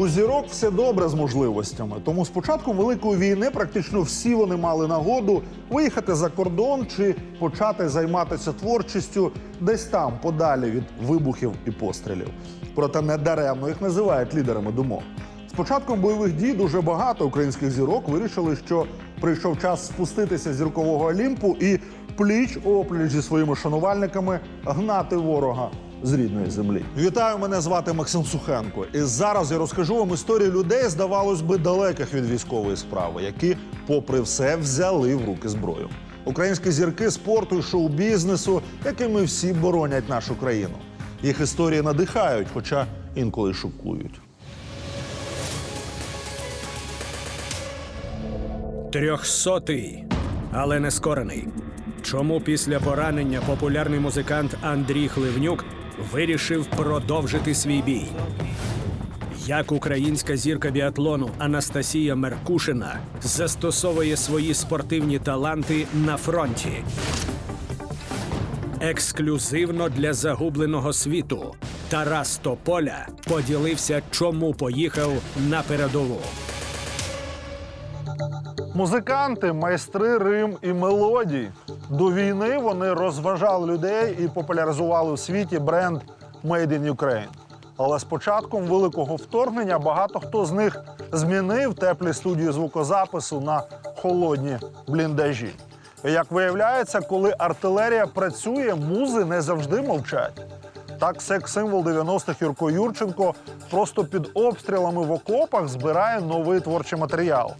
У зірок все добре з можливостями. Тому з початком великої війни практично всі вони мали нагоду виїхати за кордон чи почати займатися творчістю десь там, подалі від вибухів і пострілів. Проте не даремно їх називають лідерами думок. З початком бойових дій дуже багато українських зірок вирішили, що прийшов час спуститися зіркового Олімпу і пліч опліч зі своїми шанувальниками гнати ворога з рідної землі. Вітаю, мене звати Максим Сухенко. І зараз я розкажу вам історію людей, здавалось би, далеких від військової справи, які, попри все, взяли в руки зброю. Українські зірки спорту і шоу-бізнесу, якими всі боронять нашу країну. Їх історії надихають, хоча інколи шокують. Трьохсотий, але не скорений. Чому після поранення популярний музикант Андрій Хливнюк вирішив продовжити свій бій? Як українська зірка біатлону Анастасія Меркушина застосовує свої спортивні таланти на фронті? Ексклюзивно для загубленого світу Тарас Тополя поділився, чому поїхав на передову. Музиканти, майстри Рим і мелодій. До війни вони розважали людей і популяризували в світі бренд Made in Ukraine. Але з початком великого вторгнення багато хто з них змінив теплі студії звукозапису на холодні бліндажі. Як виявляється, коли артилерія працює, музи не завжди мовчать. Так, секс-символ 90-х Юрко Юрченко просто під обстрілами в окопах збирає новий творчий матеріал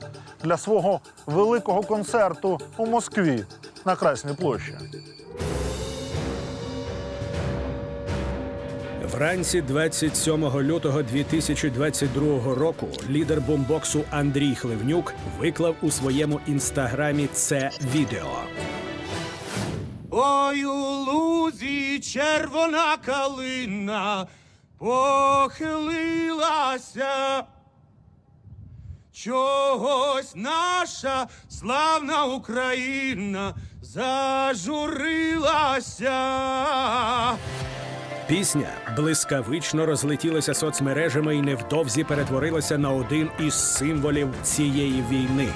для свого великого концерту у Москві на Красній площі. Вранці 27 лютого 2022 року лідер бомбоксу Андрій Хливнюк виклав у своєму інстаграмі це відео. Ой, у лузі червона калина похилилася. Чогось наша славна Україна зажурилася. Пісня блискавично розлетілася соцмережами і невдовзі перетворилася на один із символів цієї війни.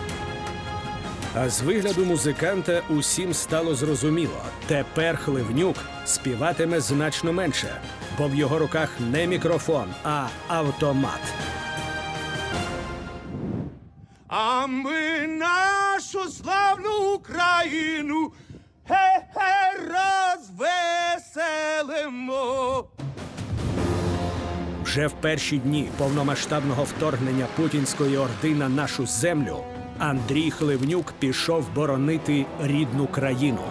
А з вигляду музиканта усім стало зрозуміло. Тепер Хливнюк співатиме значно менше, бо в його руках не мікрофон, а автомат. А ми нашу славну Україну ге-ге розвеселимо. Вже в перші дні повномасштабного вторгнення путінської орди на нашу землю Андрій Хливнюк пішов боронити рідну країну.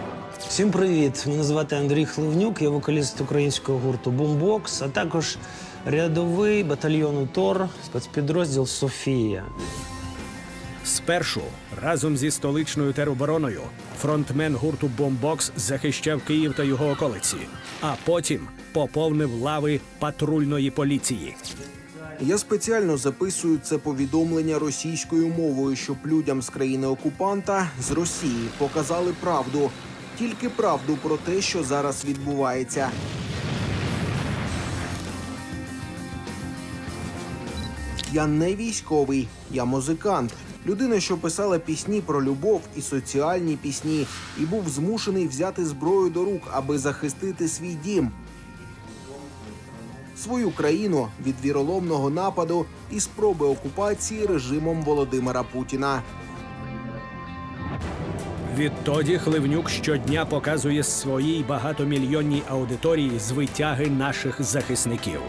Всім привіт! Мене звати Андрій Хливнюк, я вокаліст українського гурту Бумбокс, а також рядовий батальйону Тор, спецпідрозділ Софія. Спершу разом зі столичною теробороною фронтмен гурту Бомбокс захищав Київ та його околиці, а потім поповнив лави патрульної поліції. Я спеціально записую це повідомлення російською мовою, щоб людям з країни окупанта з Росії показали правду, тільки правду про те, що зараз відбувається. Я не військовий, я музикант. Людина, що писала пісні про любов і соціальні пісні, і був змушений взяти зброю до рук, аби захистити свій дім свою країну від віроломного нападу і спроби окупації режимом Володимира Путіна. Відтоді Хливнюк щодня показує своїй багатомільйонній аудиторії звитяги наших захисників.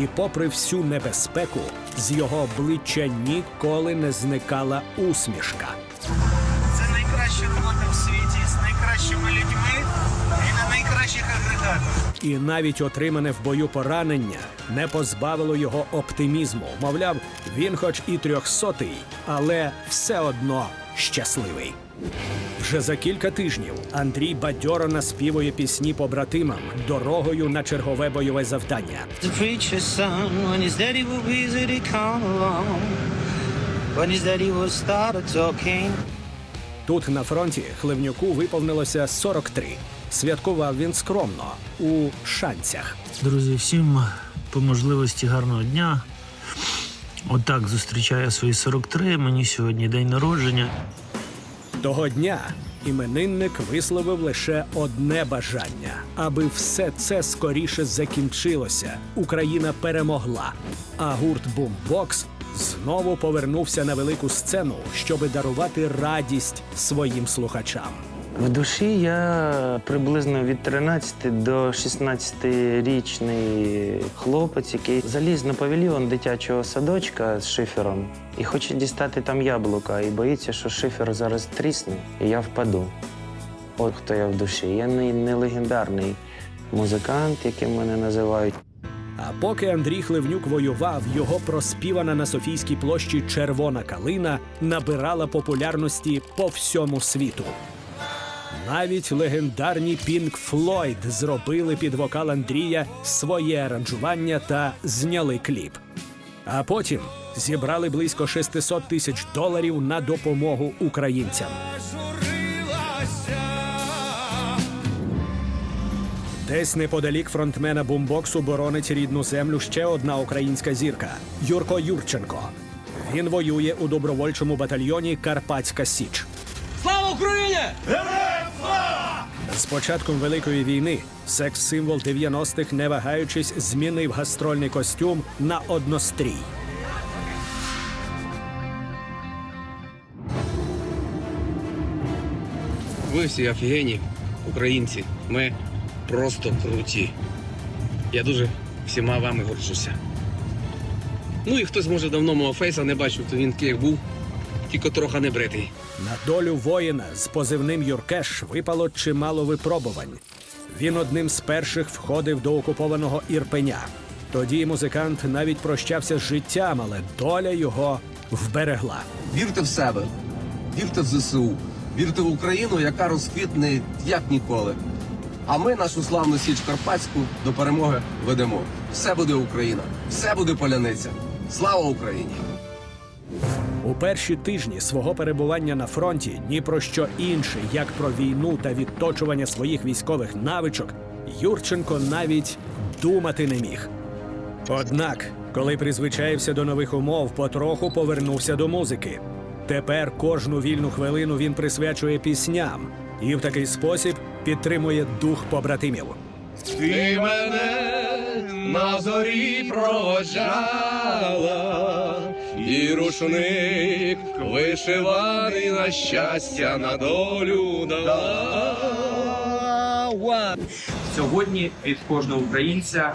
І попри всю небезпеку, з його обличчя ніколи не зникала усмішка. Це найкраща робота в світі з найкращими людьми і на найкращих агрегатах. І навіть отримане в бою поранення не позбавило його оптимізму. Мовляв, він, хоч і трьохсотий, але все одно щасливий. Вже за кілька тижнів Андрій бадьоро наспівує пісні побратимам дорогою на чергове бойове завдання. Тут на фронті Хливнюку виповнилося 43. Святкував він скромно у шанцях. Друзі, всім по можливості гарного дня. Отак зустрічаю свої 43, мені сьогодні день народження. Того дня іменинник висловив лише одне бажання, аби все це скоріше закінчилося. Україна перемогла, а гурт Бумбокс знову повернувся на велику сцену, щоби дарувати радість своїм слухачам. В душі я приблизно від 13 до 16-річний хлопець, який заліз на павільйон дитячого садочка з шифером і хоче дістати там яблука, і боїться, що шифер зараз трісне, і я впаду. От хто я в душі. Я не, не легендарний музикант, яким мене називають. А поки Андрій Хливнюк воював, його проспівана на Софійській площі Червона калина набирала популярності по всьому світу. Навіть легендарні Пінк Флойд зробили під вокал Андрія своє аранжування та зняли кліп. А потім зібрали близько 600 тисяч доларів на допомогу українцям. Десь неподалік фронтмена бумбоксу боронить рідну землю ще одна українська зірка Юрко Юрченко. Він воює у добровольчому батальйоні Карпатська Січ. Слава Україні! З початком Великої війни секс-символ 90-х, не вагаючись, змінив гастрольний костюм на однострій. Ви всі офігенні, українці. Ми просто круті. Я дуже всіма вами горжуся. Ну і хтось, може, давно мого фейса не бачив, то він як був, тільки трохи не бритий. На долю воїна з позивним Юркеш випало чимало випробувань. Він одним з перших входив до окупованого Ірпеня. Тоді музикант навіть прощався з життям, але доля його вберегла. Вірте в себе, вірте в ЗСУ, вірте в Україну, яка розквітне як ніколи. А ми нашу славну Січ Карпатську до перемоги ведемо. Все буде Україна, все буде поляниця. Слава Україні! У перші тижні свого перебування на фронті ні про що інше, як про війну та відточування своїх військових навичок, Юрченко навіть думати не міг. Однак, коли призвичаєвся до нових умов, потроху повернувся до музики. Тепер кожну вільну хвилину він присвячує пісням і в такий спосіб підтримує дух побратимів. Ти мене на зорі проводжала, і рушник вишиваний на щастя, на долю дала. сьогодні від кожного українця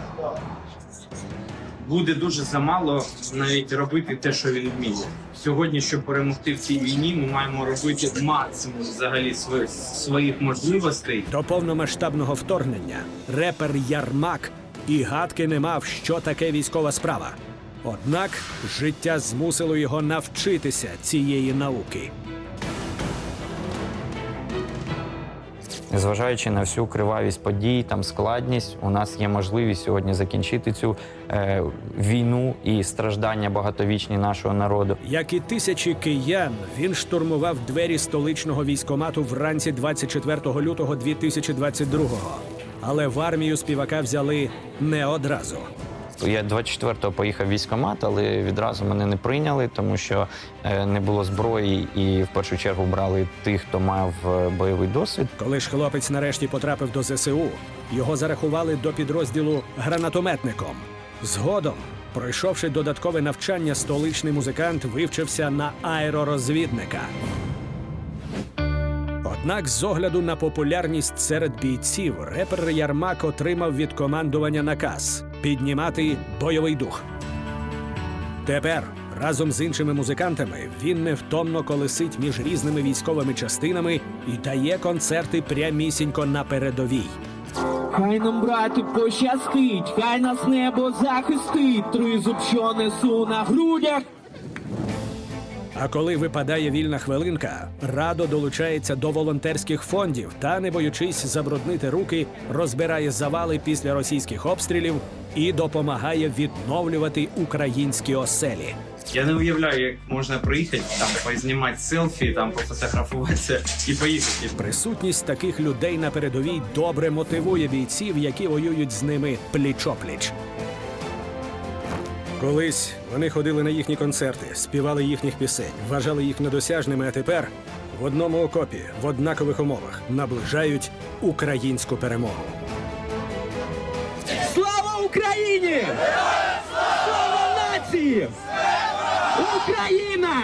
буде дуже замало навіть робити те, що він вміє. Сьогодні, щоб перемогти в цій війні, ми маємо робити максимум взагалі своїх, своїх можливостей. До повномасштабного вторгнення репер Ярмак і гадки не мав, що таке військова справа. Однак життя змусило його навчитися цієї науки. Незважаючи на всю кривавість подій, там складність, у нас є можливість сьогодні закінчити цю е, війну і страждання багатовічні нашого народу. Як і тисячі киян, він штурмував двері столичного військомату вранці 24 лютого 2022-го. Але в армію співака взяли не одразу. Я 24-го поїхав в військкомат, але відразу мене не прийняли, тому що е, не було зброї, і в першу чергу брали тих, хто мав е, бойовий досвід. Коли ж хлопець нарешті потрапив до ЗСУ, його зарахували до підрозділу гранатометником. Згодом, пройшовши додаткове навчання, столичний музикант вивчився на аеророзвідника. Однак, з огляду на популярність серед бійців, репер Ярмак отримав від командування наказ піднімати бойовий дух. Тепер разом з іншими музикантами він невтомно колесить між різними військовими частинами і дає концерти прямісінько на передовій. Хай нам, брату, пощастить, хай нас небо захистить, тризуб, що несу на грудях. А коли випадає вільна хвилинка, радо долучається до волонтерських фондів та, не боючись забруднити руки, розбирає завали після російських обстрілів і допомагає відновлювати українські оселі. Я не уявляю, як можна приїхати, там познімати селфі, там пофотографуватися і поїхати. Присутність таких людей на передовій добре мотивує бійців, які воюють з ними пліч-опліч. Колись вони ходили на їхні концерти, співали їхніх пісень, вважали їх недосяжними, а тепер в одному окопі, в однакових умовах наближають українську перемогу. Слава Україні! Слава нації! Україна!